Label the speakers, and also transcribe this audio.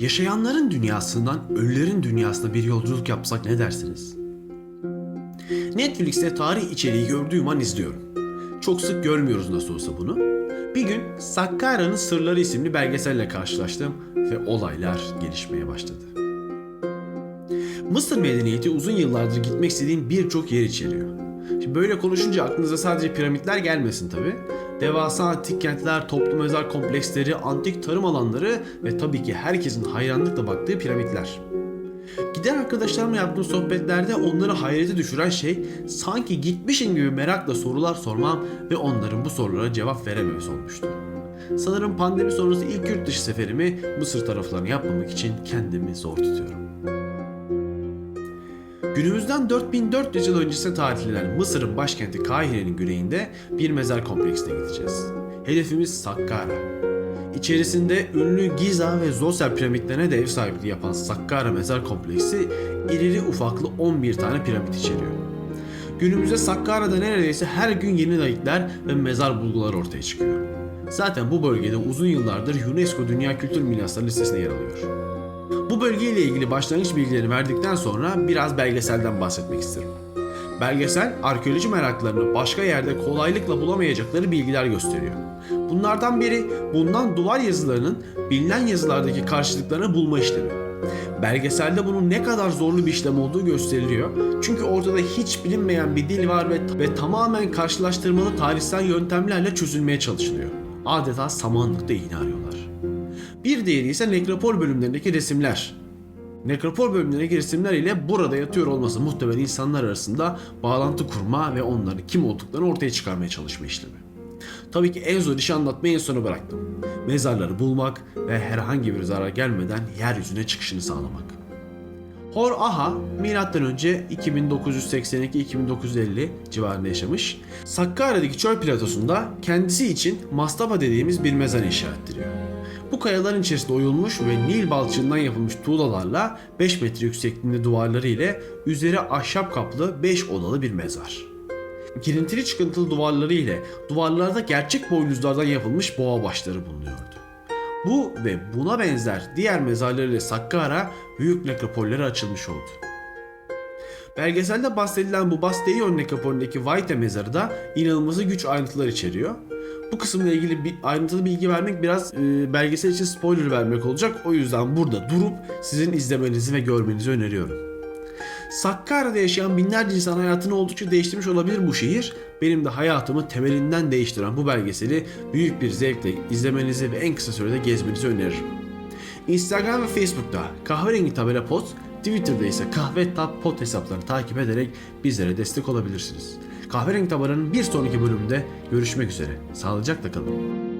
Speaker 1: Yaşayanların dünyasından ölülerin dünyasına bir yolculuk yapsak ne dersiniz? Netflix'te tarih içeriği gördüğüm an izliyorum. Çok sık görmüyoruz nasıl olsa bunu. Bir gün Sakkara'nın Sırları isimli belgeselle karşılaştım ve olaylar gelişmeye başladı. Mısır medeniyeti uzun yıllardır gitmek istediğim birçok yer içeriyor. Şimdi böyle konuşunca aklınıza sadece piramitler gelmesin tabi. Devasa antik kentler, toplu mezar kompleksleri, antik tarım alanları ve tabii ki herkesin hayranlıkla baktığı piramitler. Giden arkadaşlarımla yaptığım sohbetlerde onları hayrete düşüren şey sanki gitmişim gibi merakla sorular sormam ve onların bu sorulara cevap verememesi olmuştu. Sanırım pandemi sonrası ilk yurt dışı seferimi Mısır taraflarını yapmamak için kendimi zor tutuyorum. Günümüzden 4400 yıl öncesine tarihlenen Mısır'ın başkenti Kahire'nin güneyinde bir mezar kompleksine gideceğiz. Hedefimiz Sakkara. İçerisinde ünlü Giza ve Zoser piramitlerine de ev sahipliği yapan Sakkara Mezar Kompleksi irili ufaklı 11 tane piramit içeriyor. Günümüzde Sakkara'da neredeyse her gün yeni layıklar ve mezar bulguları ortaya çıkıyor. Zaten bu bölgede uzun yıllardır UNESCO Dünya Kültür Mirasları listesine yer alıyor. Bu bölgeyle ilgili başlangıç bilgileri verdikten sonra biraz belgeselden bahsetmek isterim. Belgesel, arkeoloji meraklarını başka yerde kolaylıkla bulamayacakları bilgiler gösteriyor. Bunlardan biri bundan duvar yazılarının bilinen yazılardaki karşılıklarını bulma işlemi. Belgeselde bunun ne kadar zorlu bir işlem olduğu gösteriliyor. Çünkü ortada hiç bilinmeyen bir dil var ve, ve tamamen karşılaştırmalı tarihsel yöntemlerle çözülmeye çalışılıyor. Adeta samanlıkta iğne arıyorlar. Bir diğeri ise nekropol bölümlerindeki resimler. Nekropol bölümlerindeki resimler ile burada yatıyor olması muhtemelen insanlar arasında bağlantı kurma ve onların kim olduklarını ortaya çıkarmaya çalışma işlemi. Tabii ki en zor işi anlatmayı en sona bıraktım. Mezarları bulmak ve herhangi bir zarar gelmeden yeryüzüne çıkışını sağlamak. Hor Aha M.Ö. 2982-2950 civarında yaşamış. Sakkara'daki çöl platosunda kendisi için mastaba dediğimiz bir mezar inşa ettiriyor. Bu kayaların içerisinde oyulmuş ve Nil balçığından yapılmış tuğlalarla 5 metre yüksekliğinde duvarları ile üzeri ahşap kaplı 5 odalı bir mezar. Girintili çıkıntılı duvarları ile duvarlarda gerçek boynuzlardan yapılmış boğa başları bulunuyordu. Bu ve buna benzer diğer mezarlarıyla Sakkara büyük nekropollere açılmış oldu. Belgeselde bahsedilen bu Basteion nekropolündeki Vaite mezarı da inanılmaz güç ayrıntılar içeriyor. Bu kısımla ilgili bir ayrıntılı bilgi vermek biraz e, belgesel için spoiler vermek olacak. O yüzden burada durup sizin izlemenizi ve görmenizi öneriyorum. Sakkara'da yaşayan binlerce insan hayatını oldukça değiştirmiş olabilir bu şehir. Benim de hayatımı temelinden değiştiren bu belgeseli büyük bir zevkle izlemenizi ve en kısa sürede gezmenizi öneririm. Instagram ve Facebook'ta kahverengi tabela pot, Twitter'da ise kahve tab pot hesaplarını takip ederek bizlere destek olabilirsiniz. Kahverengi tabelanın bir sonraki bölümünde görüşmek üzere. Sağlıcakla kalın.